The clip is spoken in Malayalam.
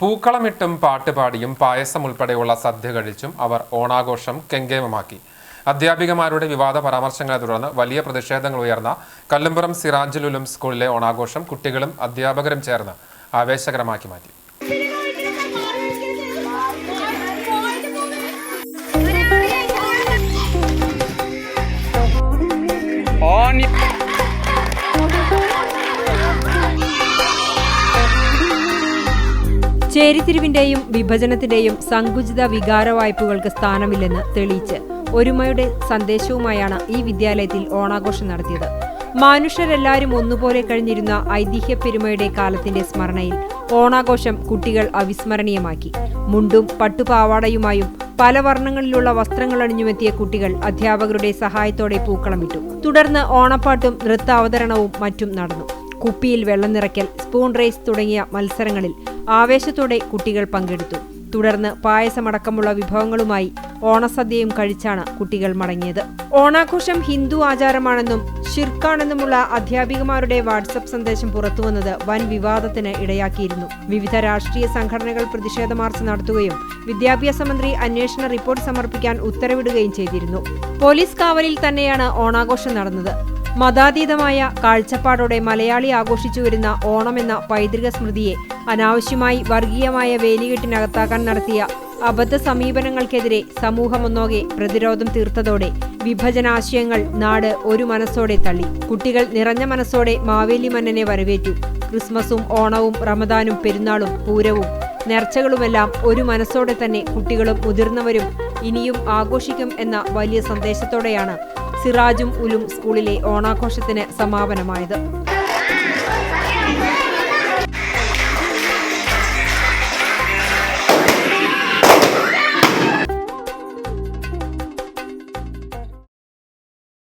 പൂക്കളമിട്ടും പാട്ടുപാടിയും പായസം ഉൾപ്പെടെയുള്ള സദ്യ കഴിച്ചും അവർ ഓണാഘോഷം കെങ്കേമമാക്കി. അധ്യാപികമാരുടെ വിവാദ പരാമർശങ്ങളെ തുടർന്ന് വലിയ പ്രതിഷേധങ്ങൾ ഉയർന്ന കല്ലുംപുറം സിറാജുലുലും സ്കൂളിലെ ഓണാഘോഷം കുട്ടികളും അധ്യാപകരും ചേർന്ന് ആവേശകരമാക്കി മാറ്റി. ചേരിതിരിവിന്റെയും വിഭജനത്തിന്റെയും സങ്കുചിത വികാര വായ്പകൾക്ക് സ്ഥാനമില്ലെന്ന് തെളിയിച്ച് ഒരുമയുടെ സന്ദേശവുമായാണ് ഈ വിദ്യാലയത്തിൽ ഓണാഘോഷം നടത്തിയത്. മനുഷ്യരെല്ലാവരും ഒന്നുപോലെ കഴിഞ്ഞിരുന്ന ഐതിഹ്യ പെരുമയുടെ കാലത്തിന്റെ സ്മരണയിൽ ഓണാഘോഷം കുട്ടികൾ അവിസ്മരണീയമാക്കി. മുണ്ടും പട്ടുപാവാടയുമായും പല വർണങ്ങളിലുള്ള വസ്ത്രങ്ങൾ അണിഞ്ഞുമെത്തിയ കുട്ടികൾ അധ്യാപകരുടെ സഹായത്തോടെ പൂക്കളമിട്ടു. തുടർന്ന് ഓണപ്പാട്ടും നൃത്താവതരണവും മറ്റും നടന്നു. കുപ്പിയിൽ വെള്ളം നിറയ്ക്കൽ സ്പൂൺ റേസ് തുടങ്ങിയ മത്സരങ്ങളിൽ ആവേശത്തോടെ കുട്ടികൾ പങ്കെടുത്തു. തുടർന്ന് പായസമടക്കമുള്ള വിഭവങ്ങളുമായി ഓണസദ്യയും കഴിച്ചാണ് കുട്ടികൾ മടങ്ങിയത്. ഓണാഘോഷം ഹിന്ദു ആചാരമാണെന്നും ഷിർക്കാണെന്നുമുള്ള അധ്യാപികമാരുടെ വാട്സപ്പ് സന്ദേശം പുറത്തുവന്നത് വൻ വിവാദത്തിന് ഇടയാക്കിയിരുന്നു. വിവിധ രാഷ്ട്രീയ സംഘടനകൾ പ്രതിഷേധ മാർച്ച് നടത്തുകയും വിദ്യാഭ്യാസ മന്ത്രി അന്വേഷണ റിപ്പോർട്ട് സമർപ്പിക്കാൻ ഉത്തരവിടുകയും ചെയ്തിരുന്നു. പോലീസ് കാവലിൽ തന്നെയാണ് ഓണാഘോഷം നടന്നത്. മതാതീതമായ കാഴ്ചപ്പാടോടെ മലയാളി ആഘോഷിച്ചു വരുന്ന ഓണമെന്ന പൈതൃക സ്മൃതിയെ അനാവശ്യമായി വർഗീയമായ വേലികെട്ടിനകത്താക്കാൻ നടത്തിയ അബദ്ധ സമീപനങ്ങൾക്കെതിരെ സമൂഹമൊന്നോകെ പ്രതിരോധം തീർത്തതോടെ വിഭജനാശയങ്ങൾ നാട് ഒരു മനസ്സോടെ തള്ളി. കുട്ടികൾ നിറഞ്ഞ മനസ്സോടെ മാവേലി മന്നനെ വരവേറ്റു. ക്രിസ്മസും ഓണവും റമദാനും പെരുന്നാളും പൂരവും നേർച്ചകളുമെല്ലാം ഒരു മനസ്സോടെ തന്നെ കുട്ടികളും മുതിർന്നവരും ഇനിയും ആഘോഷിക്കും എന്ന വലിയ സന്ദേശത്തോടെയാണ് സിറാജും ഉലും സ്കൂളിലെ ഓണാഘോഷത്തിന് സമാപനമായത്.